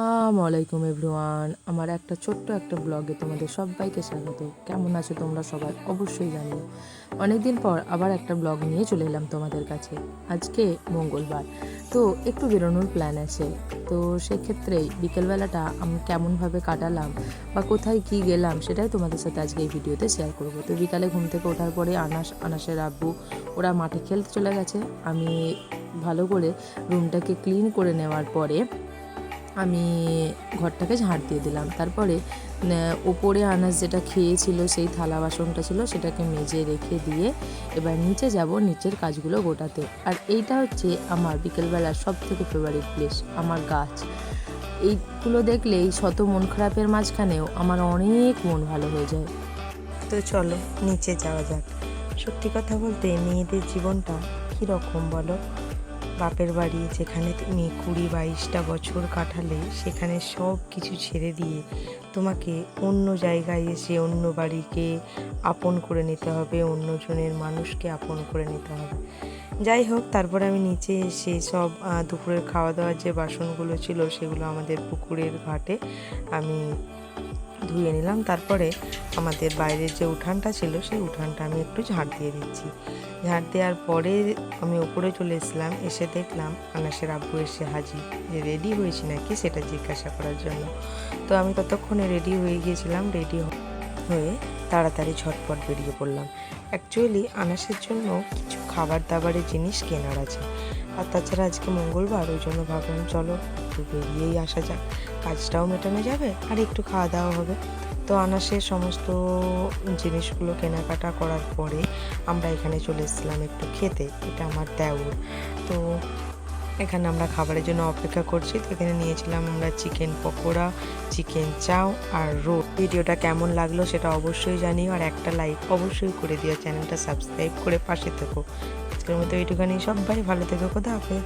আলাইকুম এভরিওয়ান। আমার একটা ছোট্ট একটা ব্লগে তোমাদের সবাইকে স্বাগত। কেমন আছো তোমরা সবাই? অবশ্যই জানিও অনেকদিন পর আবার একটা ব্লগ নিয়ে চলে এলাম তোমাদের কাছে। আজকে মঙ্গলবার। তো একটু বেরোনোর প্ল্যান আছে। তো সেক্ষেত্রেই বিকেলবেলাটা আমি কেমনভাবে কাটালাম বা কোথায় কি গেলাম সেটাই তোমাদের সাথে আজকে এই ভিডিওতে শেয়ার করব। তো বিকালে ঘুম থেকে ওঠার পরে আনাস, আনাসের আব্বু, ওরা মাঠে খেলতে চলে গেছে। আমি ভালো করে রুমটাকে ক্লিন করে নেওয়ার পরে আমি ঘরটাকে ঝাড় দিয়ে দিলাম। তারপরে ওপরে আনাজ যেটা খেয়েছিল, সেই থালা বাসনটা ছিল, সেটাকে মেজে রেখে দিয়ে এবার নিচে যাব, নিচের কাজগুলো গোটাতে। আর এইটা হচ্ছে আমার বিকেলবেলার সব থেকে ফেভারিট প্লেস আমার গাছ। এইগুলো দেখলেই শত মন খারাপের মাঝখানেও আমার অনেক মন ভালো হয়ে যায়। তো চলো, নিচে যাওয়া যাক। সত্যি কথা বলতে মেয়েদের জীবনটা কীরকম বলো? বাপের বাড়ি, যেখানে তুমি কুড়ি বাইশটা বছর কাটালে, সেখানে সব কিছু ছেড়ে দিয়ে তোমাকে অন্য জায়গায় এসে অন্য বাড়িকে আপন করে নিতে হবে, অন্যজনের মানুষকে আপন করে নিতে হবে। যাই হোক, তারপরে আমি নিচে এসে সব দুপুরের খাওয়া দাওয়ার যে বাসনগুলো ছিল, সেগুলো আমাদের পুকুরের ঘাটে আমি ধুয়ে নিলাম। তারপরে আমাদের বাইরের যে উঠানটা ছিল, সেই উঠানটা আমি একটু ঝাড় দিয়ে দিচ্ছি। ঝাড় দেওয়ার পরে আমি ওপরে চলে এসলাম এসে দেখলাম আনাসের আব্বু এসে হাজির। যে রেডি হয়েছি নাকি সেটা জিজ্ঞাসা করার জন্য। তো আমি ততক্ষণে রেডি হয়ে গিয়েছিলাম রেডি হয়ে তাড়াতাড়ি ঝটপট বেরিয়ে পড়লাম। অ্যাকচুয়ালি আনাসের জন্য কিছু খাবার দাবারের জিনিস কেনার আছে। আর তাছাড়া আজকে মঙ্গলবার, ওই জন্য ভাবলাম, চলো একটু বেরিয়েই আসা যাক। কাজটাও মেটানো যাবে, আর একটু খাওয়া দাওয়া হবে। তো আনাসের সমস্ত জিনিসগুলো কেনাকাটা করার পরে আমরা এখানে চলে এসেছিলাম একটু খেতে, এটা আমার দেওর। তো এখানে আমরা খাবারের জন্য অপেক্ষা করছি, তো এখানে নিয়েছিলাম আমরা চিকেন পকোড়া, চিকেন চাও আর রোড ভিডিওটা কেমন লাগল সেটা অবশ্যই জানিও আর একটা লাইক অবশ্যই করে দিও, চ্যানেলটা সাবস্ক্রাইব করে পাশে থেকো। আজকের মতো এইটুখানি, সবাই ভালো থেকো হাফেজ।